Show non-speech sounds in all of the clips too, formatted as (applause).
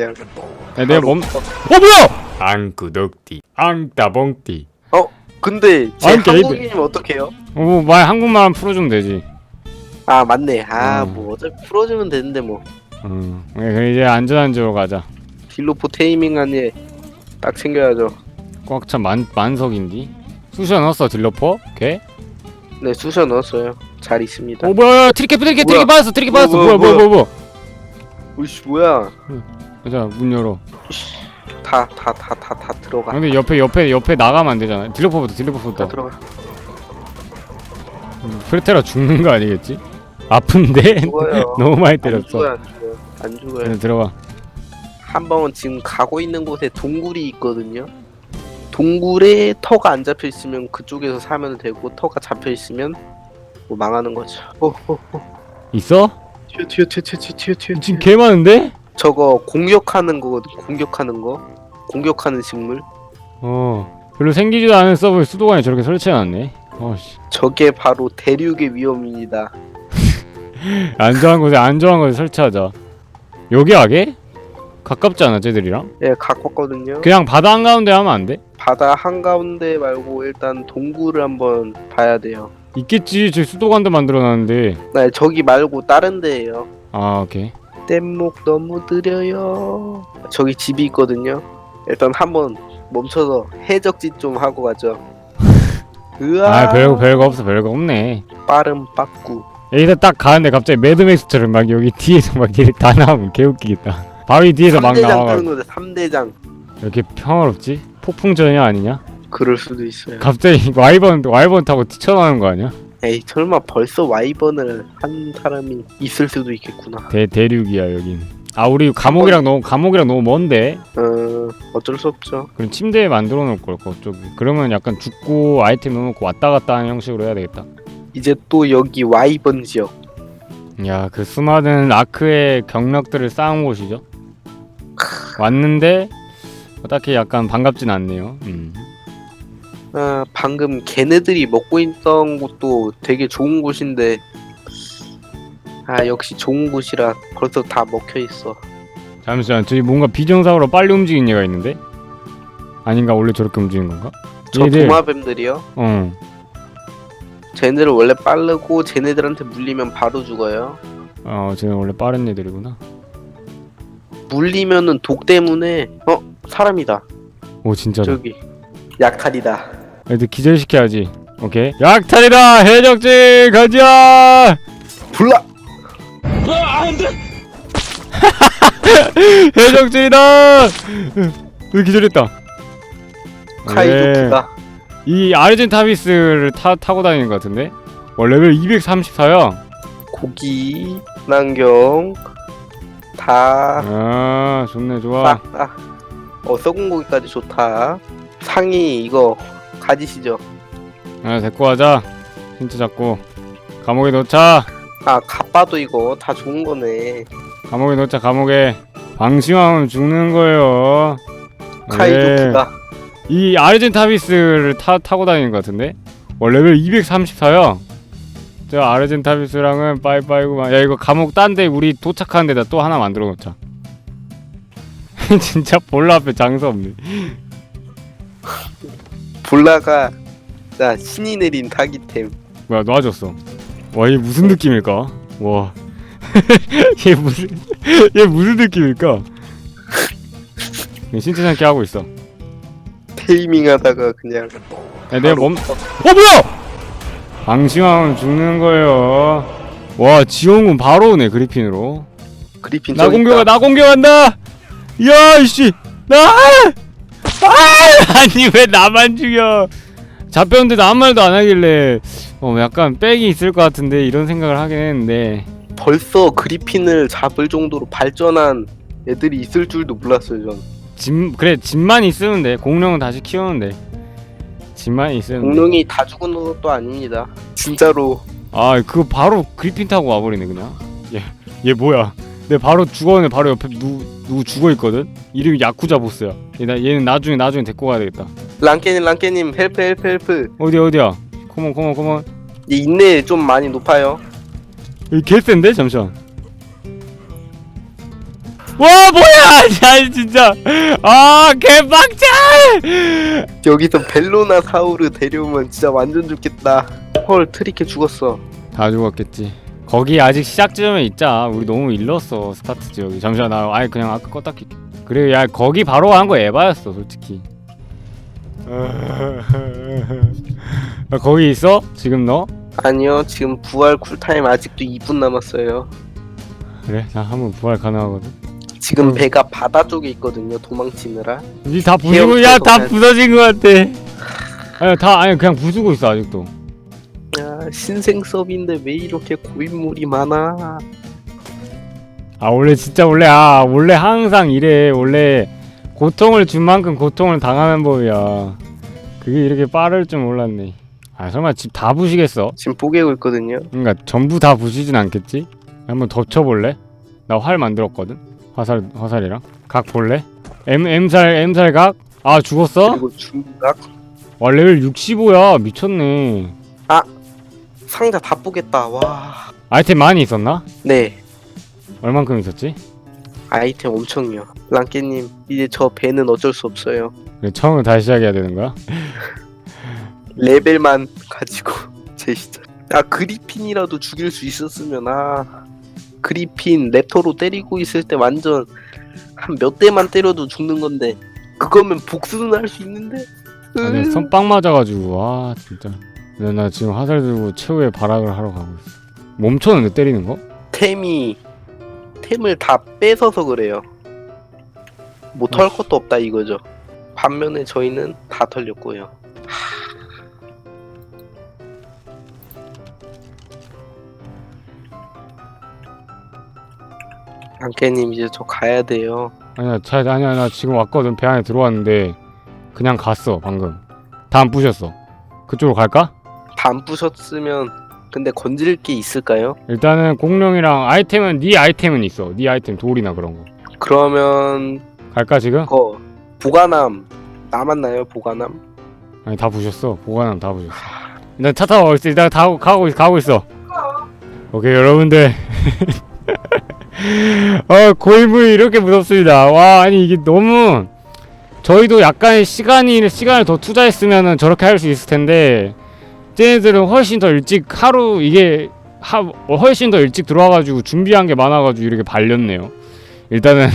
야, 내가 몸. 어 뭐야? 앙구덕띠, 앙따봉띠. 어 근데 제 아니, 게이드. 한국인이면 어떡해요? 어말 한국말만 풀어주면 되지. 아 맞네 아 음. 뭐 어차피 풀어주면 되는데 뭐 음. 그럼 이제 안전한 지로 가자. 딜로포 테이밍 안에 딱 챙겨야죠 꽉 찬 만 만석인디. 쑤셔 넣었어 딜러퍼? 오케이. 네 쑤셔 넣었어요 잘 있습니다 어 뭐야? 트리켓 트리켓 뭐야? 트리켓 받았어 트리켓 받았어. 뭐야, 뭐야 뭐야 뭐야 뭐야. 오이씨 뭐야 자 문 열어. 다 다 다 다 다 들어가 근데 옆에 옆에 옆에 나가면 안 되잖아. 딜러퍼부터 다 딜러퍼부터. 들어가 음, 프레테라 죽는 거 아니겠지? 아픈데? 죽어요 (laughs) 너무 많이 안 때렸어. 안 죽어요 안 죽어요 그래, 들어가. 한번 지금 가고 있는 곳에 동굴이 있거든요. 동굴에 터가 안 잡혀 있으면 그쪽에서 사면 되고 터가 잡혀 있으면 뭐 망하는 거죠. 어, 어, 있어? 튀어 튀어 튀어 튀어 튀어 튀어 지금 개 많은데? 저거 공격하는 거거든. 공격하는 거. 공격하는 식물. 어. 별로 생기지도 않은 서버에 수도관에 저렇게 설치해놨네. 어씨. 저게 바로 대륙의 위험입니다. (laughs) 안전한 곳에 안전한 곳에 설치하자. 여기 하게? 가깝지 않아 쟤들이랑? 예, 가꿨거든요. 그냥 바다 한가운데 하면 안 돼? 바다 한가운데 말고 일단 동굴을 한번 봐야 돼요. 있겠지. 저 수도관도 만들어놨는데. 네, 저기 말고 다른 데예요. 아 오케이. 뗏목 너무 느려요. 저기 집이 있거든요. 일단 한번 멈춰서 해적짓 좀 하고 가죠. 으아. 아 별거 별거 없어 별거 없네. 빠름 빠꾸. 여기서 딱 가는데 갑자기 매드맥스처럼 막 여기 뒤에서 막 이렇게 다 나오면 개웃기겠다. 바위 뒤에서 막 3대장 나와가 뜨는 거죠. 3대장. 이렇게 평화롭지? 폭풍 전야 아니냐? 그럴 수도 있어요. 갑자기 와이번 와이번 타고 튀쳐나오는 거 아니야? 에이 설마 벌써 와이번을 한 사람이 있을 수도 있겠구나. 대 대륙이야 여긴. 아 우리 감옥이랑 너무 감옥이랑 너무 먼데. 어 어쩔 수 없죠. 그럼 침대 만들어 놓을 걸 그쪽. 그러면 약간 죽고 아이템 넣어놓고 왔다 갔다 하는 형식으로 해야 되겠다. 이제 또 여기 와이번 지역. 야 그 수많은 아크의 경력들을 쌓은 곳이죠. 왔는데 뭐 딱히 약간 반갑진 않네요. 음. 아 방금 걔네들이 먹고 있던 곳도 되게 좋은 곳인데. 아 역시 좋은 곳이라 벌써 다 먹혀 있어. 잠시만 저기 뭔가 비정상으로 빨리 움직이는 얘가 있는데? 아닌가 원래 저렇게 움직이는 건가? 저 얘들. 도마뱀들이요. 어. 쟤네들은 원래 빠르고 쟤네들한테 물리면 바로 죽어요. 어 쟤는 원래 빠른 애들이구나. 물리면은 독 때문에 어 사람이다. 오 진짜다. 저기 약탈이다. 애들 기절시켜야지. 오케이. 약탈이다 해적지 가자. 불라. (laughs) 해적지다. 왜 기절했다. 네. 카이도키가 이 아르젠타비스를 타, 타고 다니는 것 같은데? 와 레벨 234야 고기 난경 다아 좋네 좋아 싹 다. 어 썩은 고기까지 좋다. 상이 이거 가지시죠. 아 데리고 가자. 힌트 잡고. 감옥에 넣자. 아 가빠도 이거 다 좋은 거네. 감옥에 넣자 감옥에. 방심하면 죽는 거예요. 네. 카이도키가. 이 아르젠타비스를 타, 타고 다니는 것 같은데? 와 레벨 234야 저 아르젠타비스랑은 빠이빠이구만 야 이거 감옥 딴데 우리 도착하는 데다 또 하나 만들어 놓자. (laughs) 진짜 볼라 앞에 장사 없네 볼라가 자 신이 내린 타기템. 뭐야 놔줬어 와얘 무슨 느낌일까? 와얘 (laughs) 무슨 얘 무슨 느낌일까? 신체 상게 하고 있어 테이밍하다가 그냥 야 내가 멈.. 어 뭐야! 방심하면 죽는 거예요 와 지원군 바로 오네 그리핀으로 그리핀 나 저기 공격하 있다. 나 공격한다 야 이씨 나 아! (laughs) 아니 왜 나만 죽여? 잡혔는데 아무 말도 안 하길래 어 약간 백이 있을 것 같은데 이런 생각을 하긴 했는데. 벌써 그리핀을 잡을 정도로 발전한 애들이 있을 줄도 몰랐어요 전. 집 그래 집만 있으면 돼. 공룡은 다시 키우면 돼 집만 있으면 공룡이 다 죽은 것도 아닙니다. 진짜로. 돼아 그거 바로 그리핀 타고 와버리네 그냥. 얘 얘 뭐야 내 바로 죽었는데 바로 옆에 누 누구 죽어 있거든? 이름이 야쿠자 보스야. 얘, 나, 얘는 나중에 나중에 데리고 가야 되겠다. 랑케님 랑케님 헬프 헬프 헬프. 어디 어디야? 컴온 컴온 컴온. 얘 인내 좀 많이 높아요. 여기 개센데? 잠시만. 와 뭐야! (laughs) 야 진짜. 아 개빡쳐! 여기서 벨로나 사우르 데려오면 진짜 완전 좋겠다. 헐 트리케 죽었어. 다 죽었겠지 거기 아직 시작 지점에 있자. 우리 너무 일렀어 스타트 지역이. 잠시만 나 아예 그냥 아까 껐다 킬게 그래 야 거기 바로 한 거 에바였어 솔직히. (laughs) 야, 거기 있어? 지금 너? 아니요 지금 부활 쿨타임 아직도 2분 남았어요. 그래 나 한번 부활 가능하거든. 지금 음. 배가 바다 쪽에 있거든요 도망치느라. 니 다 부수고 야 다 부서진 거 같아. 아니 다 아니 그냥 부수고 있어 아직도. 야 신생 서비인데 왜 이렇게 고인물이 많아 아 원래 진짜 원래 아 원래 항상 이래 원래 고통을 준 만큼 고통을 당하는 법이야 그게 이렇게 빠를 줄 몰랐네 아 설마 집 다 부시겠어? 지금 뽀개고 있거든요 그러니까 전부 다 부시진 않겠지? 한번 덮쳐볼래? 나 활 만들었거든 화살 화살이랑 각 볼래? M M살 M살 각? 아 죽었어? 그리고 중각 와 레벨 65야 미쳤네 상자 다 뽀겠다. 와. 아이템 많이 있었나? 네. 얼만큼 있었지? 아이템 엄청요. 랑깨님 이제 저 배는 어쩔 수 없어요. 그래, 처음으로 다시 시작해야 되는 거야? (laughs) 레벨만 가지고 (laughs) 제 시절 아 그리핀이라도 죽일 수 있었으면 아. 그리핀 랩터로 때리고 있을 때 완전 한 몇 대만 때려도 죽는 건데 그거면 복수는 할 수 있는데? 아니 으. 선빵 맞아가지고 와 진짜 근데 나 지금 화살 들고 최후의 발악을 하러 가고 있어. 멈췄는데 때리는 거? 템이 템을 다 뺏어서 그래요. 못할 것도 없다 이거죠. 반면에 저희는 다 털렸고요. 랑깨님 이제 저 가야 돼요. 아니야 차 아니야 나 지금 왔거든. 배 안에 들어왔는데 그냥 갔어 방금. 다 안 부셨어. 그쪽으로 갈까? 다안 부셨으면 근데 건질 게 있을까요? 일단은 공룡이랑 아이템은 네 아이템은 있어. 네 아이템 돌이나 그런 거. 그러면 갈까 지금? 그거 보관함. 남았나요 보관함? 아니 다 부셨어. 보관함 다 부셨어. 일단 차 타고 있어. 일단 다 가고 가고 있어. 오케이 여러분들. (laughs) 어 고인물이 이렇게 무섭습니다. 와 아니 이게 너무 저희도 약간 시간이 시간을 더 투자했으면은 저렇게 할 수 있을 텐데 쟤네들은 훨씬 더 일찍 하루 이게 하, 어, 훨씬 더 일찍 들어와가지고 준비한 게 많아가지고 이렇게 발렸네요. 일단은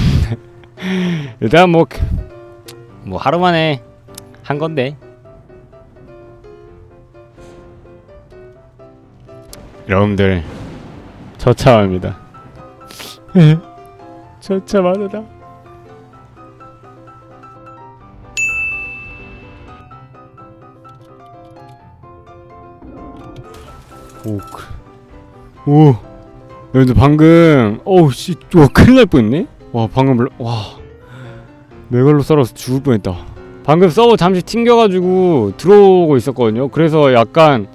(laughs) 일단 뭐뭐 하루 만에 한 건데. 여러분들 처참합니다. (laughs) 처참하다 오 오. 여러분들 방금 어우 씨 와, 큰일 날 뻔했네? 와 방금 와. 메갈로 썰어서 죽을 뻔했다. 방금 서버 잠시 튕겨가지고 들어오고 있었거든요. 그래서 약간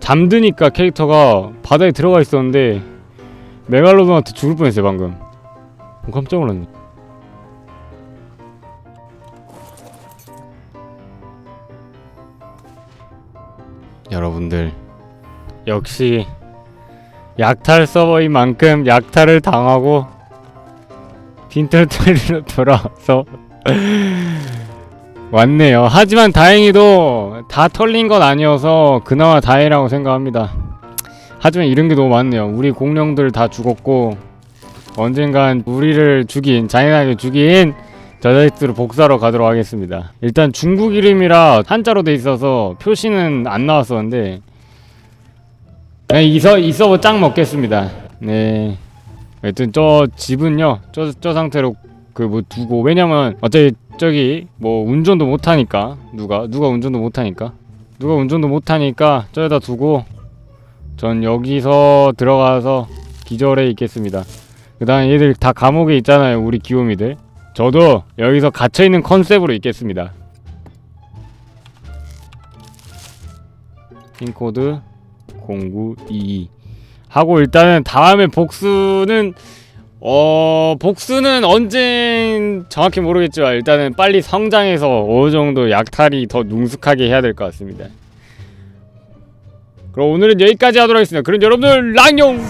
잠드니까 캐릭터가 바다에 들어가 있었는데 메갈로돈한테 죽을 뻔했어요 방금. 어, 깜짝 놀랐네. 여러분들 역시 약탈 서버인 만큼 약탈을 당하고 빈털터리로 (laughs) 돌아와서 (laughs) 왔네요. 하지만 다행히도 다 털린 건 아니어서 그나마 다행이라고 생각합니다. 하지만 이런 게 너무 많네요. 우리 공룡들 다 죽었고 언젠간 우리를 죽인 잔인하게 죽인 저자식들을 복사로 가도록 하겠습니다. 일단 중국 이름이라 한자로 돼 있어서 표시는 안 나왔었는데 네, 이, 서, 이 서버 짱 먹겠습니다. 네. 하여튼 저 집은요 저, 저 상태로 그 뭐 두고 왜냐면 어차피 저기 뭐 운전도 못 하니까 누가 누가 운전도 못 하니까 누가 운전도 못 하니까 저기다 두고 전 여기서 들어가서 기절해 있겠습니다. 그다음 얘들 다 감옥에 있잖아요 우리 귀요미들. 저도 여기서 갇혀 있는 컨셉으로 있겠습니다. 핀코드 0922 하고 일단은 다음에 복수는 어 복수는 언제 정확히 모르겠지만 일단은 빨리 성장해서 어느 정도 약탈이 더 능숙하게 해야 될 것 같습니다. 그럼 오늘은 여기까지 하도록 하겠습니다. 그럼 여러분들 랑용